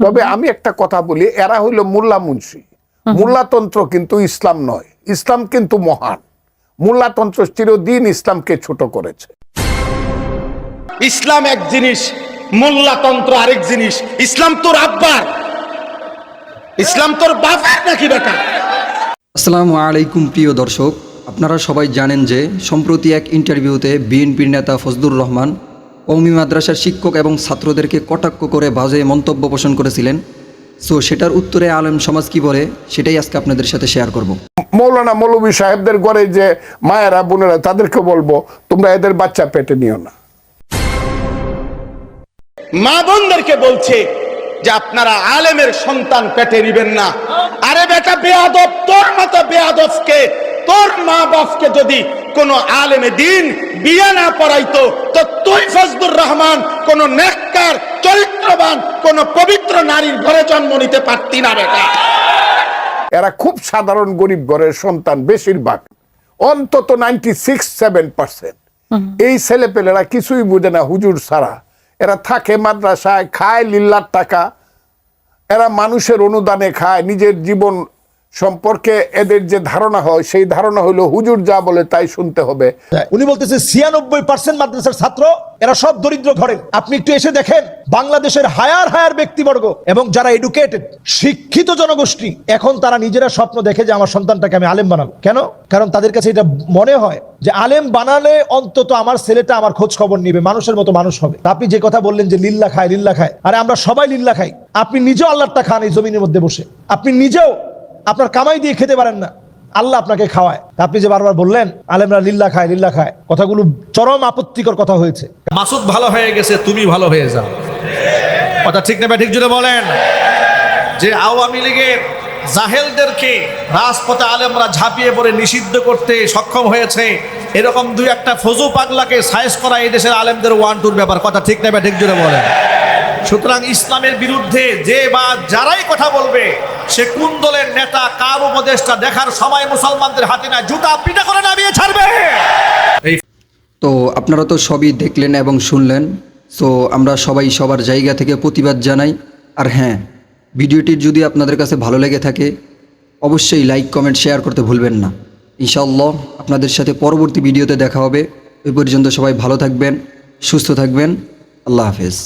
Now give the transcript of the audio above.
তবে আমি একটা কথা বলি এরা হইল মোল্লা মুন্সি। মোল্লাতন্ত্র কিন্তু ইসলাম নয় ইসলাম কিন্তু মহান। মোল্লাতন্ত্র চিরদিন ইসলামকে ছোট করেছে। ইসলাম এক জিনিস মোল্লাতন্ত্র আরেক জিনিস। ইসলাম তোর আব্বার ইসলাম তোর বাবার নাকি বেটা? আসসালামু আলাইকুম প্রিয় দর্শক আপনারা সবাই জানেন যে সম্প্রতি এক ইন্টারভিউতে বিএনপির নেতা ফজলুর রহমান কৌমি মাদ্রাসার শিক্ষক এবং ছাত্রদেরকে কটাক্ষ করে বাজে মন্তব্য পোষণ করেছিলেন। সো সেটার উত্তরে আলেম সমাজ কি বলে সেটাই আজকে আপনাদের সাথে শেয়ার করব। মৌলানা মৌলভী সাহেবদের ঘরে যে মায়েরা বোনেরা তাদেরকে বলব তোমরা এদের বাচ্চা পেটে নিও না। মা বোনদেরকে বলছে যে আপনারা আলেমের সন্তান পেটে নিবেন না। আরে বেটা বেয়াদব তোর মতো বেয়াদবকে তোর মা বাপকে যদি কোন আলেমে দিন বিয়ে না পড়াইতো তো তুই ফজলুর রহমান কোন নেককার চরিত্রবান কোন পবিত্র নারীর ঘরে জন্ম নিতে পারতি না বেটা। এরা খুব সাধারণ গরিব ঘরের সন্তান বেশিরভাগ। অন্তত নাইনটি সিক্স সেভেন পার্সেন্ট এই ছেলেপেলেরা কিছুই বুঝে না হুজুর ছাড়া। এরা থাকে মাদ্রাসায় খায় লিল্লার টাকা। এরা মানুষের অনুদানে খায় নিজের জীবন সম্পর্কে এদের যে ধারণা হয়, সেই ধারণা হলো হুজুর যা বলে তাই শুনতে হবে। উনি বলতেছে, ছিয়ানব্বই পার্সেন্ট মাদ্রাসার ছাত্র, এরা সব দরিদ্র ঘরের। আপনি একটু এসে দেখেন, বাংলাদেশের হায়ার হায়ার ব্যক্তিবর্গ এবং যারা এডুকেটেড শিক্ষিত জনগোষ্ঠী, এখন তারা নিজেরা স্বপ্ন দেখে যে আমার সন্তানটাকে আমি আলেম বানাবো। কেন? কারণ তাদের কাছে এটা মনে হয় যে আলেম বানালে অন্তত আমার ছেলেটা আমার খোঁজ খবর নিবে, মানুষের মতো মানুষ হবে। আপনি যে কথা বললেন যে লিল্লা খায় লিল্লা খায়, আরে আমরা সবাই লিল্লা খাই। আপনি নিজেও আল্লাহটা খান এই জমিনের মধ্যে বসে। আপনি নিজেও আপনার কামাই দিয়ে খেতে পারেন না। আল্লাহ আপনাকে খাওয়ায়। আপনি যে বারবার বললেন, আলেমরা লিল্লা খায় লিল্লা খায়। কথাগুলো চরম আপত্তিকর কথা হয়েছে। মাসুদ ভালো হয়ে গেছে, তুমি ভালো হয়ে যাও। কথা ঠিক না ঠিক জুড়ে বলেন? যে আওয়ামী লীগের জাহেলদেরকে রাজপথে আলেমরা ঝাঁপিয়ে পড়ে, নিষিদ্ধ করতে সক্ষম হয়েছে, এরকম দুই একটা ফজু পাগলাকে সাইজ করা এই দেশের আলেমদের ওয়ান টুর ব্যাপার। কথা ঠিক না ঠিক জুড়ে বলেন? সুতরাং ইসলামের বিরুদ্ধে যে বা যারাই কথা বলবে সে কোন দলের নেতা, কার উপদেশটা দেখার সময় মুসলমানদের হাতে না, জুতা পিটা করে নামিয়ে ছাড়বে? তো আপনারা তো সবই দেখলেন এবং শুনলেন সো আমরা সবাই সবার জায়গা থেকে প্রতিবাদ জানাই। আর হ্যাঁ ভিডিওটি যদি আপনাদের কাছে ভালো লেগে থাকে, অবশ্যই লাইক, কমেন্ট, শেয়ার করতে ভুলবেন না। ইনশাআল্লাহ আপনাদের সাথে পরবর্তী ভিডিওতে দেখা হবে। ওই পর্যন্ত সবাই ভালো থাকবেন, সুস্থ থাকবেন। আল্লাহ হাফেজ।